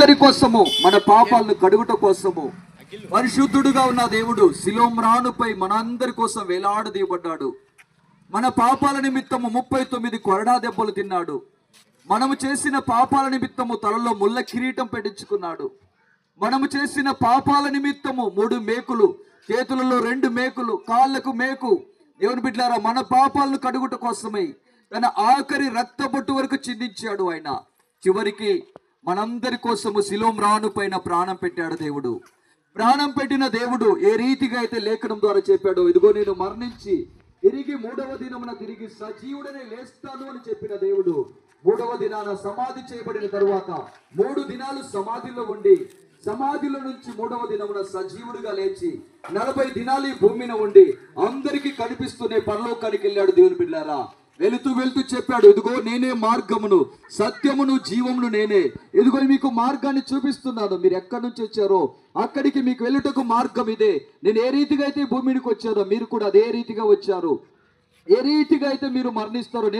మనందరి కోసము మన పాపాలను కడుగుట కోసము. పరిశుద్ధుడుగా ఉన్న దేవుడు శిలోమ్రానుపై మనందరి కోసం వేలాడదీయబడ్డాడు. మన పాపాల నిమిత్తము ముప్పై తొమ్మిది కొరడా దెబ్బలు తిన్నాడు. మనము చేసిన పాపాల నిమిత్తము తలలో ముళ్ళ కిరీటం పెట్టించుకున్నాడు. మనము చేసిన పాపాల నిమిత్తము మూడు మేకులు చేతులలో రెండు మేకులు కాళ్ళకు మేకు. దేవుని బిడ్డారా మన పాపాలను కడుగుట కోసమై తన ఆఖరి రక్తపొట్టు వరకు చిందించాడు ఆయన. చివరికి మనందరి కోసము శిలోం రాను పైన ప్రాణం పెట్టాడు దేవుడు. ప్రాణం పెట్టిన దేవుడు ఏ రీతిగా అయితే లేఖనం ద్వారా చెప్పాడో ఇదిగో నేను మరణించి తిరిగి మూడవ దినమున తిరిగి సజీవుడనే లేస్తాను అని చెప్పిన దేవుడు. మూడవ దినాన సమాధి చేయబడిన తరువాత మూడు దినాలు సమాధిలో ఉండి సమాధిలో నుంచి మూడవ దినమున సజీవుడిగా లేచి నలభై దినాలు ఈ భూమిన ఉండి అందరికీ కనిపిస్తూనే పరలోకానికి వెళ్ళాడు దేవుని బిడ్డారా. వెళుతూ వెళుతూ చెప్పాడు ఇదిగో నేనే మార్గమును సత్యమును జీవమును నేనే. ఇదిగో మీకు మార్గాన్ని చూపిస్తున్నాను. మీరు ఎక్కడి నుంచి వచ్చారో అక్కడికి మీకు వెళ్ళుటకు మార్గం ఇదే. నేను ఏ రీతిగా అయితే భూమికి వచ్చారో మీరు కూడా అదే రీతిగా వచ్చారు. ఏ రీతిగా అయితే మీరు మరణిస్తారో నేను